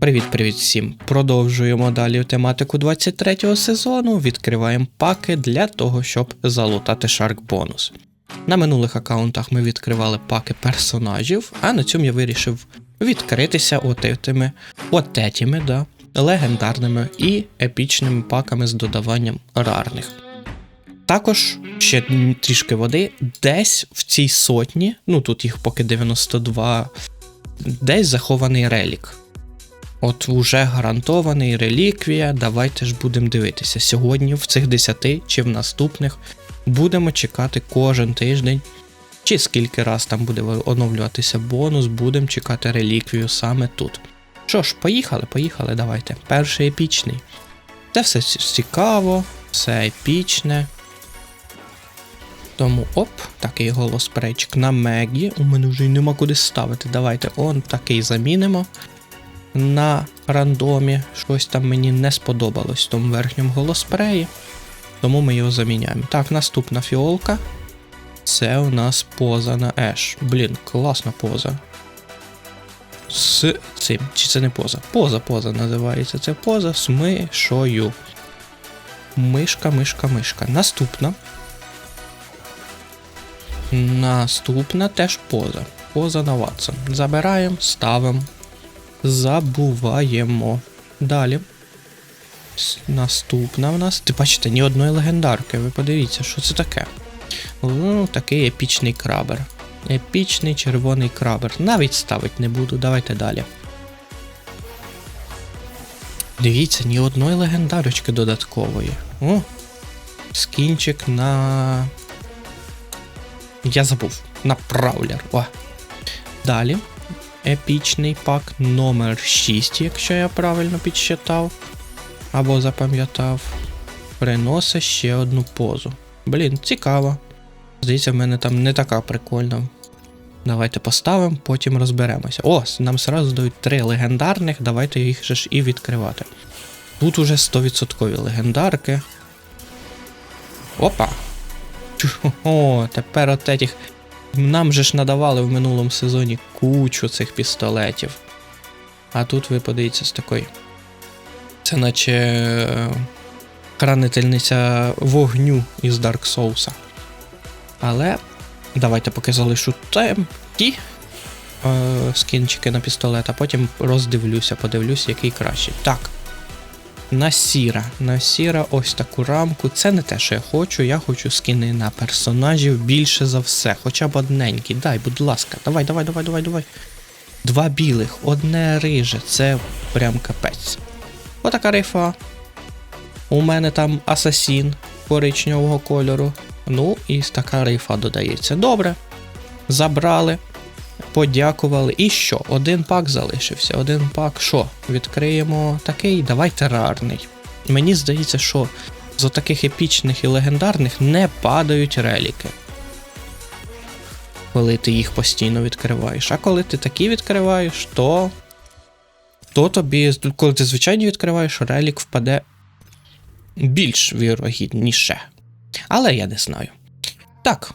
Привіт-привіт всім! Продовжуємо далі тематику 23-го сезону. Відкриваємо паки для того, щоб залутати шарк бонус. На минулих аккаунтах ми відкривали паки персонажів, а на цьому я вирішив відкритися отими, отетіми, да, легендарними і епічними паками з додаванням рарних. Також ще трішки води, десь в цій сотні, ну тут їх поки 92, десь захований релік. От уже гарантований реліквія. Давайте ж будемо дивитися. Сьогодні в цих 10 чи в наступних будемо чекати кожен тиждень. Чи скільки раз там буде оновлюватися бонус, будемо чекати реліквію саме тут. Що ж, поїхали, поїхали, давайте. Перший епічний. Це все цікаво, все епічне. Тому оп, такий голос пречк на Мегі. У мене вже й нема куди ставити. Давайте он такий замінимо на рандомі. Щось там мені не сподобалось в тому верхньому голоспреї. Тому ми його заміняємо. Так, наступна фіолка. Це у нас поза на Еш. Блін, класна поза. З цим. Чи це не поза? Поза, поза називається. Це поза з мишою. Мишка, мишка, мишка. Наступна. Наступна теж поза. Поза на Ватсон. Забираємо, ставимо забуваємо. Далі. Наступна в нас. Ти бачите, ні одної легендарки. Ви подивіться, що це таке. Ну, Такий епічний крабер. Епічний червоний крабер. Навіть ставить не буду. Давайте далі. Дивіться, ні одної легендарочки додаткової. О! Скінчик на. Я забув. На Праулер. О. Далі епічний пак номер 6 якщо я правильно підсчитав або запам'ятав. Приносить ще одну позу. Блін, цікаво. Здається, в мене там не така прикольна. Давайте поставимо, потім розберемося. О, нам сразу дають три легендарних, давайте їх же ж і відкривати. Тут уже 100% легендарки. Опа! О, тепер от этих нам же ж надавали в минулому сезоні кучу цих пістолетів. А тут ви подивіться з такої. Це наче е, хранительниця вогню із Dark Souls. Але давайте поки залишу ті е, скінчики на пістолет, а потім роздивлюся, подивлюся, який кращий. Так. Насіра. Насіра, ось таку рамку. Це не те, що я хочу. Я хочу скини на персонажів більше за все. Хоча б одненький. Дай, будь ласка, давай, давай, давай, давай, давай. Два білих, одне риже. Це прям капець. Отака рифа. У мене там асасін коричневого кольору. Ну, і така рифа додається. Добре. Забрали подякували. І що? Один пак залишився. Один пак. Що? Відкриємо такий, давайте рарний. Мені здається, що з таких епічних і легендарних не падають реліки. Коли ти їх постійно відкриваєш. А коли ти такі відкриваєш, то. То тобі, коли ти звичайно відкриваєш, релік впаде більш вірогідніше. Але я не знаю. Так.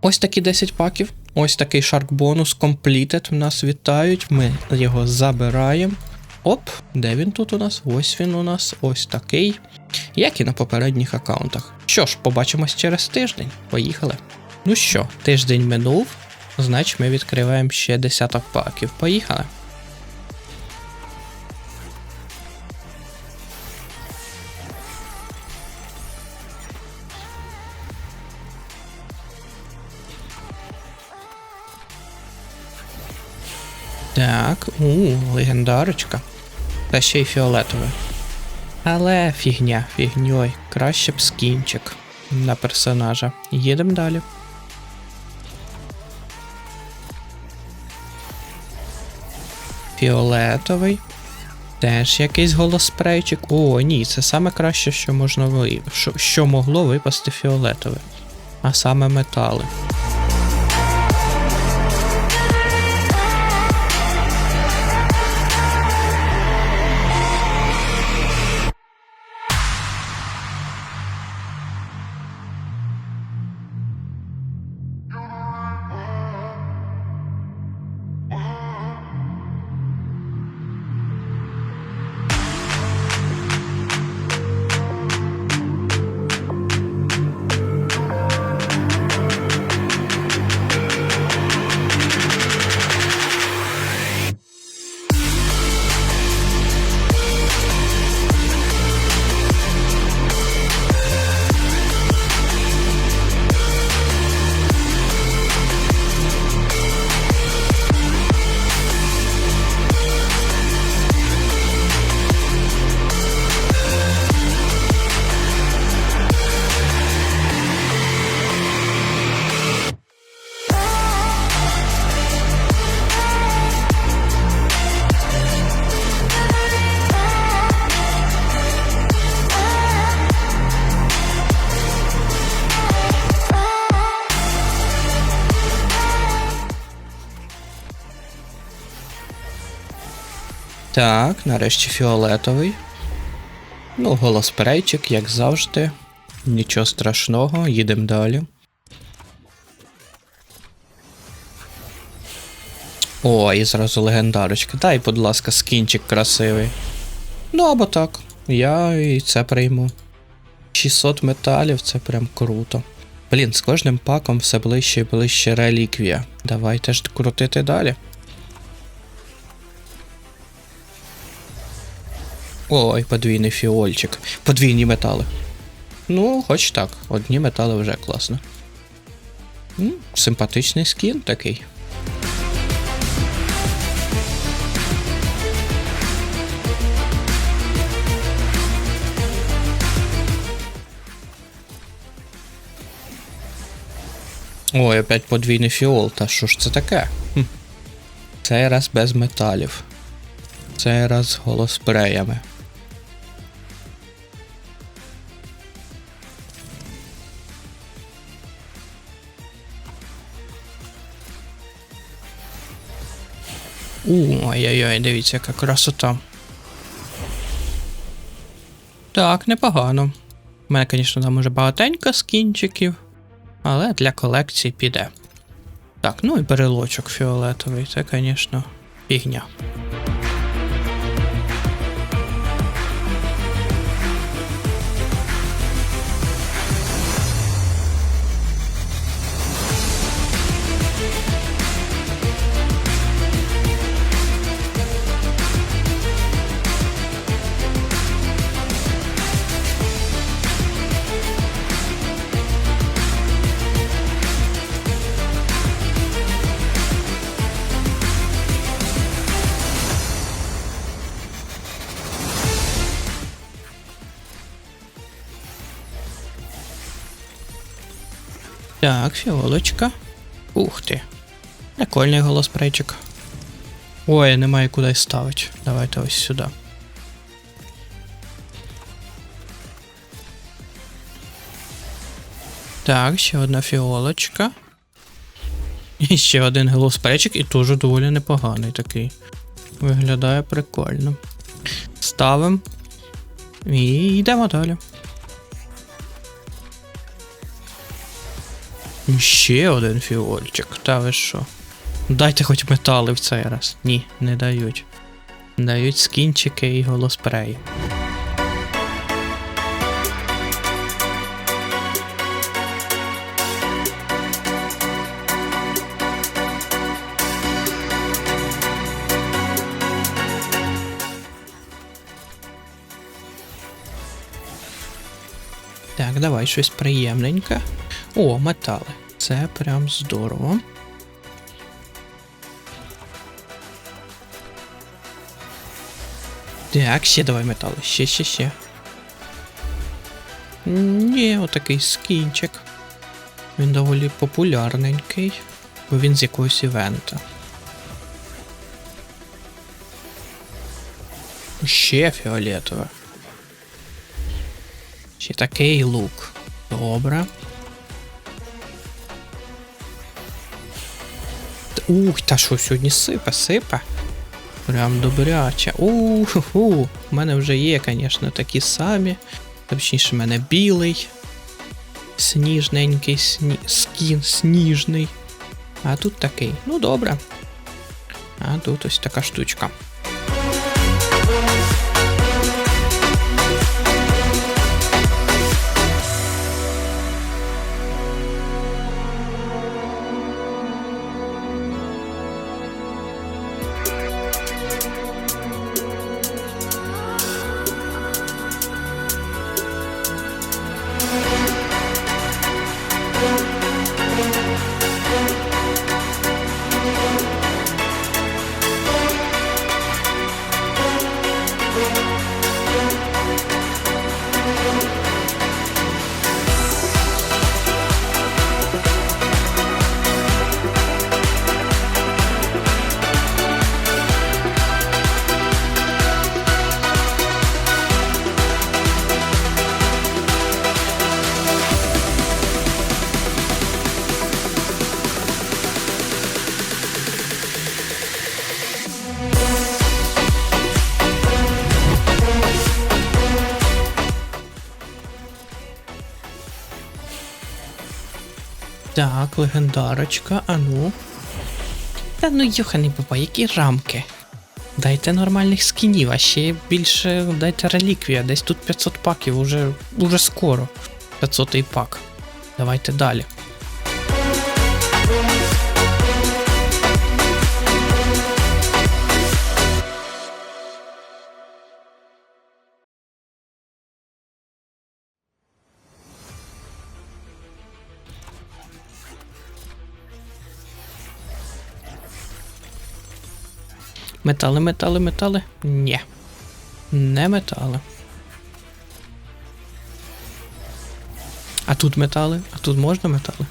Ось такі 10 паків. Ось такий шарк бонус Completed нас вітають. Ми його забираємо. Оп, де він тут у нас? Ось він у нас, ось такий. Як і на попередніх аккаунтах. Що ж, побачимось через тиждень. Поїхали. Ну що, тиждень минув, значить ми відкриваємо ще десяток паків. Поїхали. Так, у, легендарочка. Та ще й фіолетове. Але фігня, фігньой. Краще б скінчик на персонажа. Їдемо далі. Фіолетовий. Теж якийсь голоспрейчик. О, ні, це саме краще, що можна що, що могло випасти фіолетове. А саме метали. Так, нарешті фіолетовий. Ну, голоспрейчик, як завжди. Нічого страшного, їдемо далі. О, і зразу легендарочка. Дай, будь ласка, скінчик красивий. Ну або так. Я і це прийму. 600 металів це прям круто. Блін, з кожним паком все ближче і ближче реліквія. Давайте ж крутити далі. Ой, подвійний фіольчик. Подвійні метали. Ну, хоч так, одні метали вже класно. Симпатичний скін такий. Ой, опять подвійний фіол. Та що ж це таке? Хм. Цей раз без металів. Цей раз з голоспреями. Ой-ой-ой, дивіться, яка красота. Так, непогано. У мене, звісно, там уже багатенько скінчиків, але для колекції піде. Так, ну і берелочок фіолетовий, це, звісно, фігня. Так, фіолочка. Ух ти. Прикольний голоспрейчик. Ой, немає куди ставити. Давайте ось сюди. Так, ще одна фіолочка. І ще один голоспрейчик, і теж доволі непоганий такий. Виглядає прикольно. Ставимо. І йдемо далі. Ще один фіольчик. Та ви що? Дайте хоч метали в цей раз. Ні, не дають. Дають скінчики і голоспреї. Так, давай щось приємненьке. О, метали. Це прям здорово. Так, ще давай метали. Ще, ще, ще. Ні, отакий скінчик. Він доволі популярненький, бо він з якогось івента. Ще фіолетове. Ще такий лук. Добре. Ух, та що сьогодні сипе, сипе. Прям добряче. Уху. У мене вже є, звісно, такі самі. Точніше, в мене білий. Сніжненький сні... скін сніжний. А тут такий. Ну добре. А тут ось така штучка. Так, легендарочка, а ну. Та ну йоханий баба, які рамки. Дайте нормальних скінів, а ще більше дайте реліквія. Десь тут 500 паків, уже, уже скоро. 500 пак. Давайте далі. Метали, метали, метали? Ні. Не метали. А тут метали? А тут можна метали?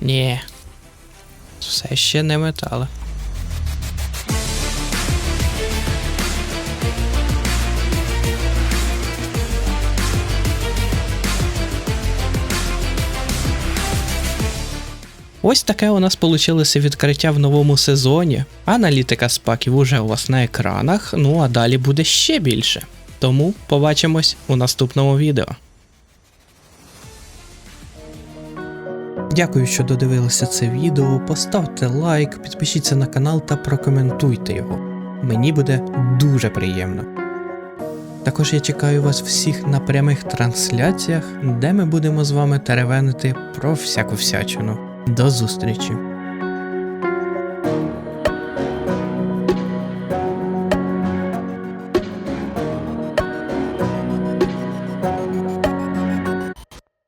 Ні. Все ще не метали. Ось таке у нас вийшло відкриття в новому сезоні. Аналітика спаків уже у вас на екранах, ну а далі буде ще більше. Тому побачимось у наступному відео. Дякую, що додивилися це відео. Поставте лайк, підпишіться на канал та прокоментуйте його. Мені буде дуже приємно. Також я чекаю вас всіх на прямих трансляціях, де ми будемо з вами теревенити про всяку всячину. До зустрічі!